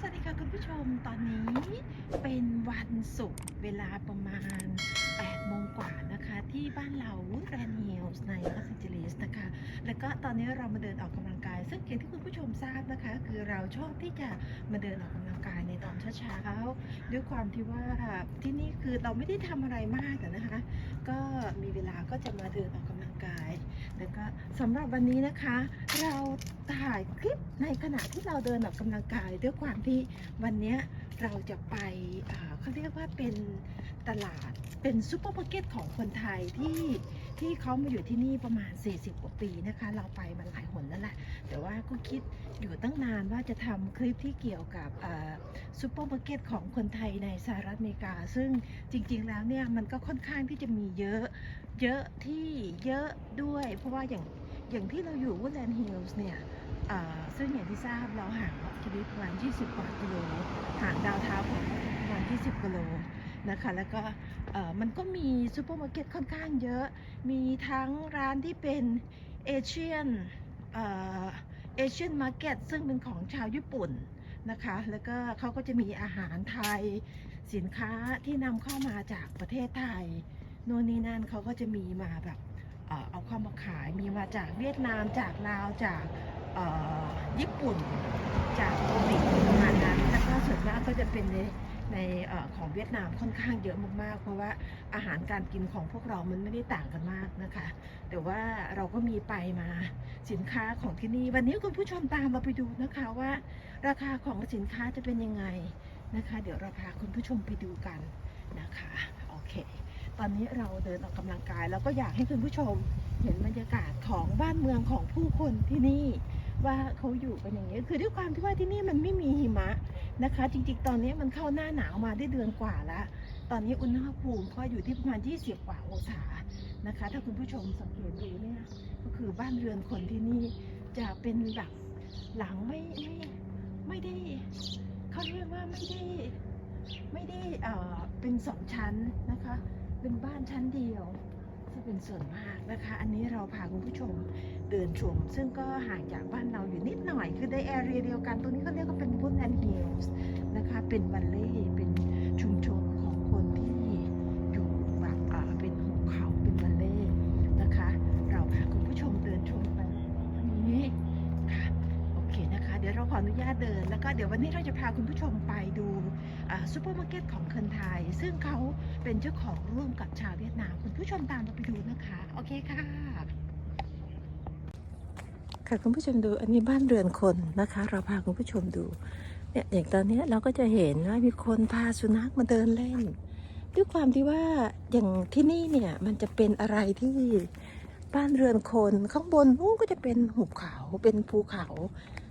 สวัสดีค่ะคุณผู้ชมตอนนี้เป็นวันศุกร์เวลาประมาณ8โมงกว่านะคะ ที่บ้านเราแรนฮิลส์ในลอสแอนเจลิสนะคะ แล้วก็ตอนนี้เรามาเดินออกกำลังกาย ซึ่งอย่างที่คุณผู้ชมทราบนะคะ คือเราชอบที่จะมาเดินออกกำลังกายในตอนเช้าๆด้วยความที่ว่าที่นี่คือเราไม่ได้ทำอะไรมากนะคะ ก็มีเวลาก็จะมาเดินออกกำลังกาย แล้วก็สำหรับวันนี้นะคะ เราถ่ายคลิปในขณะที่เราเดินออกกำลังกายด้วยความที่วันนี้เราจะไปเขาเรียกว่าเป็น ตลาด เป็นซูเปอร์มาร์เก็ตของคนไทยที่ที่เขามาอยู่ที่นี่ประมาณ 40 กว่าปีนะคะ เราไปมาหลายหนแล้วแหละ แต่ว่าก็คิดอยู่ตั้งนานว่าจะทำคลิปที่เกี่ยวกับซูเปอร์มาร์เก็ตของคนไทยในสหรัฐอเมริกา ซึ่งจริงๆแล้วเนี่ยมันก็ค่อนข้างที่จะมีเยอะ เยอะที่เยอะด้วย เพราะว่าอย่างอย่างที่เราอยู่วูดแลนด์ฮิลส์เนี่ยซึ่งอย่างที่ทราบเราห่างออกชีวิตประมาณ 20 กว่ากิโลห่างดาวเท้าของประมาณ 20 กิโล นะคะ แล้วก็มันก็มีซูเปอร์มาร์เก็ตค่อนข้างเยอะ มีทั้งร้านที่เป็นเอเชียนเอเชียนมาร์เก็ตซึ่งเป็นของชาวญี่ปุ่นนะคะ แล้วก็เขาก็จะมีอาหารไทยสินค้าที่นำเข้ามาจากประเทศไทยโน่นนี่นั่นเขาก็จะมีมาแบบเอาเข้ามาขายมีมาจากเวียดนามจากลาวจากญี่ปุ่น จากเกาหลีประมาณนั้นแล้วก็ส่วนมากก็จะเป็นใน ในอของเวียดนามค่อนข้างเยอะมากๆ เพราะว่าอาหารการกินของพวกเรามันไม่ได้ต่างกันมากนะคะ แต่ว่าเราก็มีไปมาสินค้าของที่นี่ วันนี้คุณผู้ชมตามเราไปดูนะคะว่า ราคาของสินค้าจะเป็นยังไงนะคะ เดี๋ยวเราพาคุณผู้ชมไปดูกันนะคะโอเค ตอนนี้เราเดินออกกำลังกาย แล้วก็อยากให้คุณผู้ชมเห็นบรรยากาศของบ้านเมืองของผู้คนที่นี่ ว่าเขาอยู่กันอย่างนี้คือด้วยความที่ว่าที่นี่มันไม่มีหิมะ นะคะ จริงๆ ตอนนี้มันเข้าหน้าหนาวมาได้เดือนกว่าแล้วตอนนี้อุณหภูมิก็อยู่ที่ประมาณ 20 กว่าองศานะคะ ถ้าคุณผู้ชมสังเกตดูเนี่ยก็คือบ้านเรือนคนที่นี่จะเป็นแบบหลังไม่ไม่ไม่ได้เขาเรียกว่าไม่ได้ไม่ได้เอ่อเป็นสองชั้นนะคะ เป็นบ้านชั้นเดียว จะเป็นส่วนมากนะคะ อันนี้เราพาคุณผู้ชมเดินชม ซึ่งก็ห่างจากบ้านเราอยู่นิดหน่อย คือได้แอเรียเดียวกัน ตรงนี้เขาเรียกว่าเป็น Woodland Hills นะคะ เป็นบัลเล่เป็นชุมชนของคนที่อยู่แบบอ่าเป็นหุบเขาเป็นบัลเล่นะคะ เราพาคุณผู้ชมเดินชมไปวันนี้ค่ะโอเคนะคะ เดี๋ยวเราขออนุญาต เดินแล้วก็เดี๋ยววันนี้เราจะพาคุณผู้ชมไปดูซูเปอร์มาร์เก็ตของคนไทย ซึ่งเขาเป็นเจ้าของร่วมกับชาวเวียดนาม คุณผู้ชมตามเราไปดูนะคะ โอเคค่ะ ค่ะคุณผู้ชมดูอันนี้บ้านเรือนคนนะคะ เราพาคุณผู้ชมดูเนี่ยอย่างตอนนี้เราก็จะเห็นว่ามีคนพาสุนัขมาเดินเล่น ด้วยความที่ว่าอย่างที่นี่เนี่ยมันจะเป็นอะไรที่บ้านเรือนคนข้างบนนู้นก็จะเป็นหุบเขาเป็นภูเขา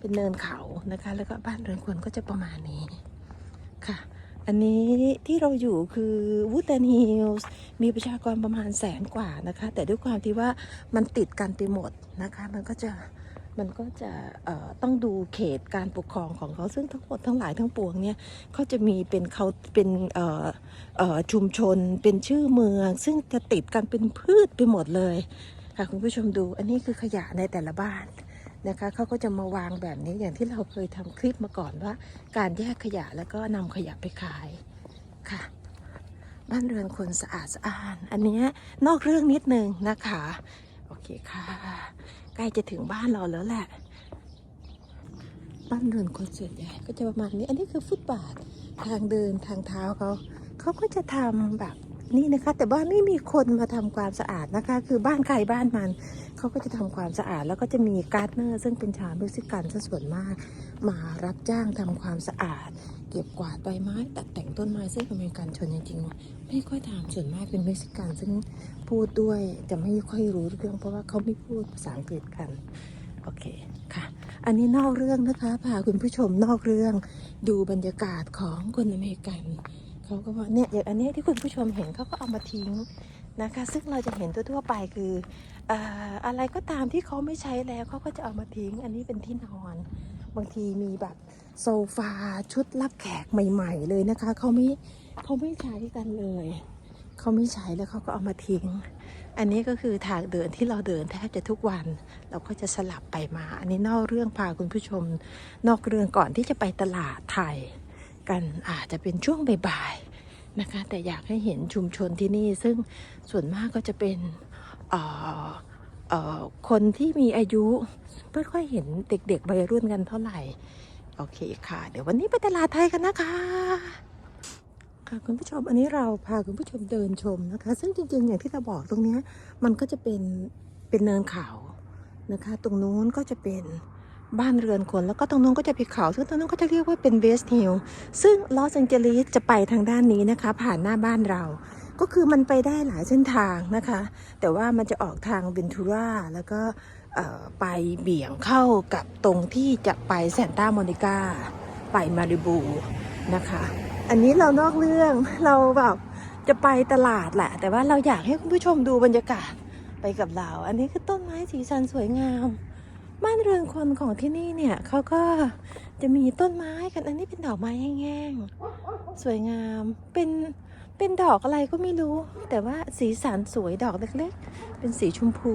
เป็นเนินเขานะคะ แล้วก็บ้านเรือนคนก็จะประมาณนี้ค่ะ อันนี้ที่เราอยู่คือ Woodland Hills มีประชากรประมาณแสนกว่านะคะ แต่ด้วยความที่ว่ามันติดกันไปหมดนะคะ มันก็จะมันก็จะต้องดูเขตการปกครองของเขาซึ่งทั้งหมดทั้งหลายทั้งปวงเนี่ยเขาจะมีเป็นเขาเป็นชุมชนเป็นชื่อเมือง ซึ่งจะติดกันเป็นพืชไปหมดเลยค่ะคุณผู้ชมดูอันนี้คือขยะในแต่ละบ้าน นะคะเขาก็จะมาวางแบบนี้อย่างที่เราเคยทำคลิปมาก่อนว่า การแยกขยะแล้วก็นำขยะไปขายค่ะ บ้านเรือนคนสะอาดสะอาดอันนี้นอกเรื่องนิดนึงนะคะ โอเคค่ะ ใกล้จะถึงบ้านเราแล้วแหละ บ้านเรือนคนส่วนใหญ่ก็จะประมาณนี้ อันนี้คือฟุตบาททางเดินทางเท้าเขาเขาก็จะทำแบบ นี้นะคะ แต่บ้านไม่มีคนมาทำความสะอาดนะคะ คือบ้านใครบ้านมันเขาก็จะทำความสะอาด แล้วก็จะมีการ์ดเนอร์ซึ่งเป็นชาวเม็กซิกันซะส่วนมาก มารับจ้างทำความสะอาด เก็บกวาดใบไม้ตัดแต่งต้นไม้ซึ่งอเมริกันชนจริงๆไม่ค่อยทำส่วนมากเป็นเม็กซิกันซึ่งพูดด้วยจะไม่ค่อยรู้เรื่องเพราะว่าเขาไม่พูดภาษาอังกฤษกันโอเคค่ะ อันนี้นอกเรื่องนะคะพาคุณผู้ชมนอกเรื่องดูบรรยากาศของคนอเมริกัน เขาก็ว่าเนี่ยอย่างอันนี้ที่คุณผู้ชมเห็นเขาก็เอามาทิ้งนะคะ ซึ่งเราจะเห็นทั่วๆไปคือออะไรก็ตามที่เขาไม่ใช้แล้วเขาก็จะเอามาทิ้ง อันนี้เป็นที่นอน บางทีมีแบบโซฟาชุดรับแขกใหม่ ๆ เลยนะคะเขาไม่เขาไม่ใช้กันเลยเขาไม่ใช้แล้วเขาก็เอามาทิ้ง อันนี้ก็คือทางเดินที่เราเดินแทบจะทุกวัน เราก็จะสลับไปมา อันนี้นอกเรื่องพาคุณผู้ชม นอกเรื่องก่อนที่จะไปตลาดไทย กันอาจจะเป็นช่วงบ่ายๆนะคะ แต่อยากให้เห็นชุมชนที่นี่ซึ่งส่วนมากก็จะเป็นคนที่มีอายุไม่ค่อยเห็นเด็กๆวัยรุ่นกันเท่าไหร่ โอเคค่ะ เดี๋ยววันนี้ไปตลาดไทยกันนะคะ ค่ะคุณผู้ชมอันนี้เราพาคุณผู้ชมเดินชมนะคะ ซึ่งจริงๆอย่างที่เราบอกตรงนี้มันก็จะเป็นเป็นเนินเขานะคะ ตรงนู้นก็จะเป็น บ้านเรือนคน แล้วก็ตรงนู้นก็จะเป็นเขา ซึ่งตรงนู้นก็จะเรียกว่าเป็นเวสต์ฮิลซึ่งลอสแองเจลิสจะไปทางด้านนี้นะคะ ผ่านหน้าบ้านเรา ก็คือมันไปได้หลายเส้นทางนะคะ แต่ว่ามันจะออกทางเวนทูราแล้วก็ไปเบี่ยงเข้ากับตรงที่จะไปแซนต้าโมนิกาไปมาริบูนะคะ อันนี้เรานอกเรื่องเราแบบจะไปตลาดแหละ แต่ว่าเราอยากให้คุณผู้ชมดูบรรยากาศไปกับเรา อันนี้คือต้นไม้สีสันสวยงาม บ้านเรือนคนของที่นี่เนี่ยเขาก็จะมีต้นไม้กันอันนี้เป็นดอกไม้แห้งๆสวยงามเป็นเป็นดอกอะไรก็ไม่รู้ แต่ว่าสีสันสวยดอกเล็กๆ เป็นสีชมพู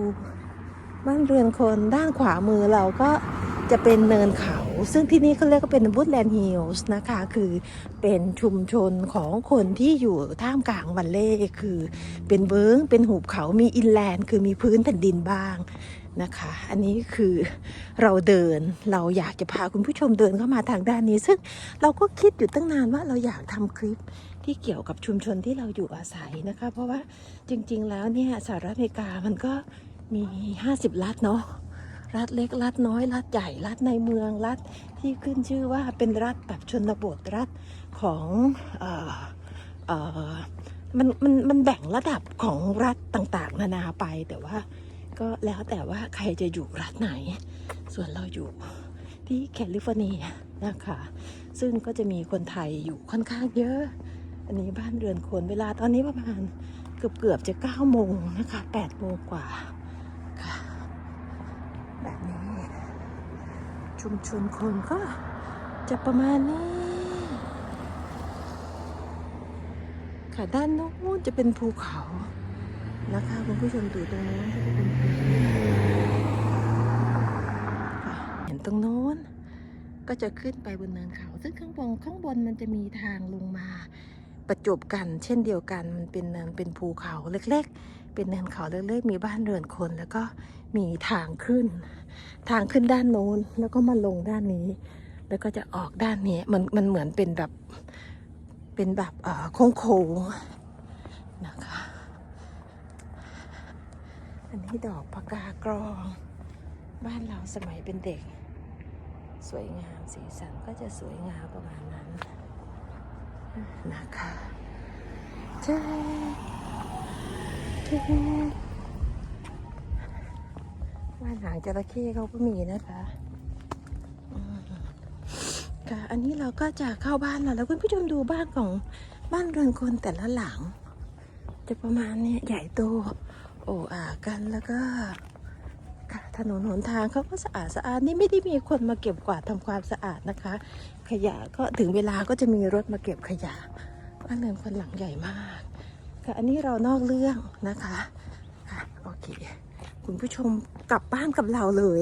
บ้านเรือนคนด้านขวามือเราก็จะเป็นเนินเขา ซึ่งที่นี่เขาเรียกว่าเป็น Woodland Hills นะคะ คือเป็นชุมชนของคนที่อยู่ท่ามกลางวันเล่คือเป็นเบิ้งเป็นหุบเขามีอินแลนด์ คือมีพื้นแผ่นดินบ้าง นะคะ อันนี้คือเราเดินเราอยากจะพาคุณผู้ชมเดินเข้ามาทางด้านนี้ ซึ่งเราก็คิดอยู่ตั้งนานว่าเราอยากทำคลิปที่เกี่ยวกับชุมชนที่เราอยู่อาศัยนะคะ เพราะว่าจริง ๆ แล้วเนี่ยสหรัฐอเมริกามันก็มี 50 รัฐเนาะรัฐเล็กรัฐน้อยรัฐใหญ่รัฐในเมืองรัฐที่ขึ้นชื่อว่าเป็นรัฐแบบชนบทรัฐของเออเออมันมันมันแบ่งระดับของรัฐต่างๆ นานาไปแต่ว่า ก็แล้วแต่ว่าใครจะอยู่รัฐไหน ส่วนเราอยู่ที่แคลิฟอร์เนียนะคะ ซึ่งก็จะมีคนไทยอยู่ค่อนข้างเยอะ อันนี้บ้านเรือนคนเวลาตอนนี้ประมาณเกือบเกือบจะ9โมงนะคะ8โมงกว่าค่ะแบบนี้ชุมชนคนก็จะประมาณนี้ ค่ะด้านโน้นจะเป็นภูเขา นะคะคุณผู้ชมดูตรงโน้นก็จะเป็นภูเขาค่ะเห็นตรงโน้น ก็จะขึ้นไปบนเนินเขา ซึ่งข้างบนข้างบนมันจะมีทางลงมาประจบกัน เช่นเดียวกันมันเป็นเนินเป็นภูเขาเล็กๆ เป็นเนินเขาเล็กๆ มีบ้านเรือนคน แล้วก็มีทางขึ้น ทางขึ้นด้านโน้นแล้วก็มาลงด้านนี้ แล้วก็จะออกด้านนี้มันมันเหมือนเป็นแบบเป็นแบบเอ่อโค้งๆนะคะ อันนี้ดอกพกากรอง บ้านเราสมัยเป็นเด็ก สวยงามสีสันก็จะสวยงามประมาณนั้น นะคะใช่บ้านหางจระเข้เขาก็มีนะคะค่ะอันนี้เราก็จะเข้าบ้านเราแล้วคุณผู้ชมดูบ้านของบ้านเรือนคนแต่ละหลัง จะประมาณนี้ใหญ่โต โอ้อากันแล้วก็ค่ะถนนหนทางเขาก็สะอาดสะอาดนี่ไม่ได้มีคนมาเก็บกวาดทำความสะอาดนะคะ ขยะก็ถึงเวลาก็จะมีรถมาเก็บขยะบ้านเรือนคนหลังใหญ่มากค่ะอันนี้เรานอกเรื่องนะคะค่ะโอเค คุณผู้ชมกลับบ้านกับเราเลย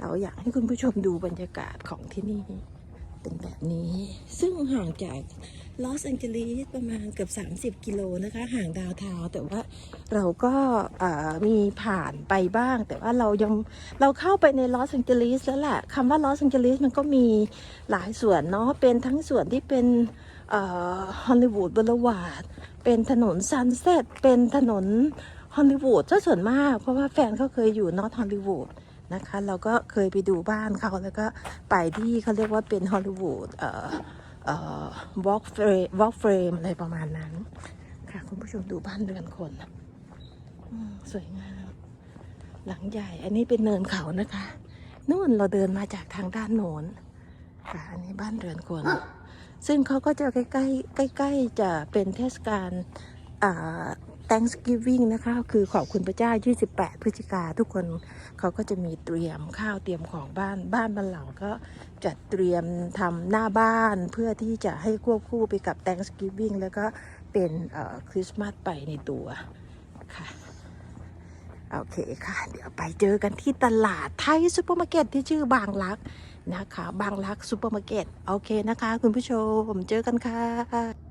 เราอยากให้คุณผู้ชมดูบรรยากาศของที่นี่ เป็นแบบนี้ ซึ่งห่างจากลอสแองเจลิสประมาณเกือบ 30 กิโลนะคะ ห่างดาวน์ทาแต่ว่าเราก็มีผ่านไปบ้าง แต่ว่าเรายังเราเข้าไปในลอสแองเจลิสแล้วแหละคำว่าลอสแองเจลิสมันก็มีหลายส่วนเนาะเป็นทั้งส่วนที่เป็นฮอลลีวูดบ o ลวาดเป็นถนนซันเซ็ตเป็นถนนฮอลลีวูดซะส่วนมาก เพราะว่าแฟนเขาเคยอยู่นอตฮอลลีวูด นะคะ เราก็เคยไปดูบ้านเขาแล้วก็ไปที่เขาเรียกว่าเป็นฮอลลีวูดเอ่อเอ่อวอล์กเฟรมวอล์กเฟรมอะไรประมาณนั้น ค่ะ คุณผู้ชมดูบ้านเรือนคนสวยงาม หลังใหญ่ อันนี้เป็นเนินเขานะคะนู่นเราเดินมาจากทางด้านโน้นค่ะอันนี้บ้านเรือนคน ซึ่งเขาก็จะใกล้ๆใกล้ๆจะเป็นเทศกาล Thanksgiving นะคะ คือขอบคุณพระเจ้า 28 พฤศจิกาทุกคนเขาก็จะมีเตรียมข้าวเตรียมของบ้านบ้านบานหลังก็จัดเตรียมทำหน้าบ้านเพื่อที่จะให้ควบคู่ไปกับ Thanksgiving แล้วก็เป็นคริสต์มาสไปในตัวค่ะโอเคค่ะ เดี๋ยวไปเจอกันที่ตลาดไทยซูเปอร์มาร์เก็ตที่ชื่อบางรักนะคะ บางรักซูเปอร์มาร์เก็ตโอเคนะคะ คุณผู้ชมเจอกันค่ะ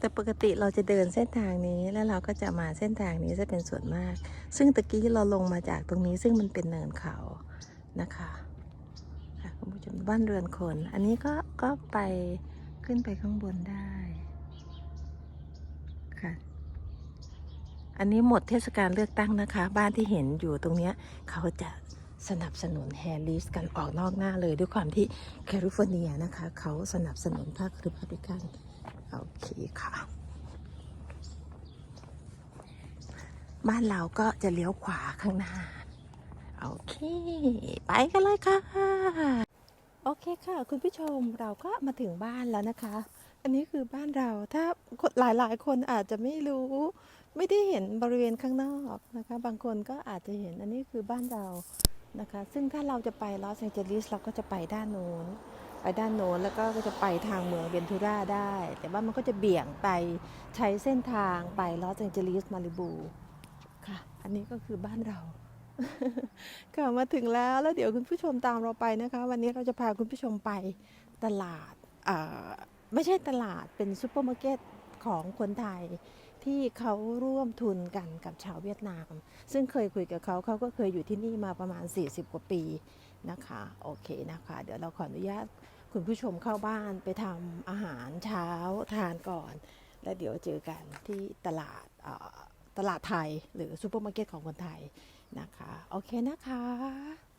แต่ปกติเราจะเดินเส้นทางนี้แล้วเราก็จะมาเส้นทางนี้จะเป็นส่วนมาก ซึ่งตะกี้เราลงมาจากตรงนี้ซึ่งมันเป็นเนินเขานะคะค่ะคุณผู้ชมบ้านเรือนคน อันนี้ก็ก็ไปขึ้นไปข้างบนได้ค่ะอันนี้หมดเทศกาลเลือกตั้งนะคะ บ้านที่เห็นอยู่ตรงนี้เขาจะสนับสนุนแฮร์ริสกันออกนอกหน้าเลยด้วยความที่แคลิฟอร์เนียนะคะ เขาสนับสนุนพรรคริพับลิกัน โอเคค่ะ บ้านเราก็จะเลี้ยวขวาข้างหน้า โอเค ไปกันเลยค่ะ โอเคค่ะ คุณผู้ชมเราก็มาถึงบ้านแล้วนะคะ อันนี้คือบ้านเราถ้าหลายหลายๆ คนอาจจะไม่รู้ ไม่ได้เห็นบริเวณข้างนอกนะคะ บางคนก็อาจจะเห็นอันนี้คือบ้านเรานะคะ ซึ่งถ้าเราจะไปลอสแองเจลิสเราก็จะไปด้านโน้น ไปด้านโน้นแล้วก็จะไปทางเมืองเวนทูราได้ แต่ว่ามันก็จะเบี่ยงไปใช้เส้นทางไปลอสแองเจลิสมาริบูค่ะ อันนี้ก็คือบ้านเราค่ะมาถึงแล้วแล้วเดี๋ยวคุณผู้ชมตามเราไปนะคะ วันนี้เราจะพาคุณผู้ชมไปตลาดอ่าไม่ใช่ตลาดเป็นซูเปอร์มาร์เก็ต ของคนไทยที่เขาร่วมทุนกันกับชาวเวียดนาม ซึ่งเคยคุยกับเขาเขาก็เคยอยู่ที่นี่มาประมาณ 40 กว่าปีนะคะโอเคนะคะ เดี๋ยวเราขออนุญาตคุณผู้ชมเข้าบ้านไปทำอาหารเช้าทานก่อน แล้วเดี๋ยวเจอกันที่ตลาดตลาดไทยหรือซูเปอร์มาร์เก็ตของคนไทยนะคะ โอเคนะคะ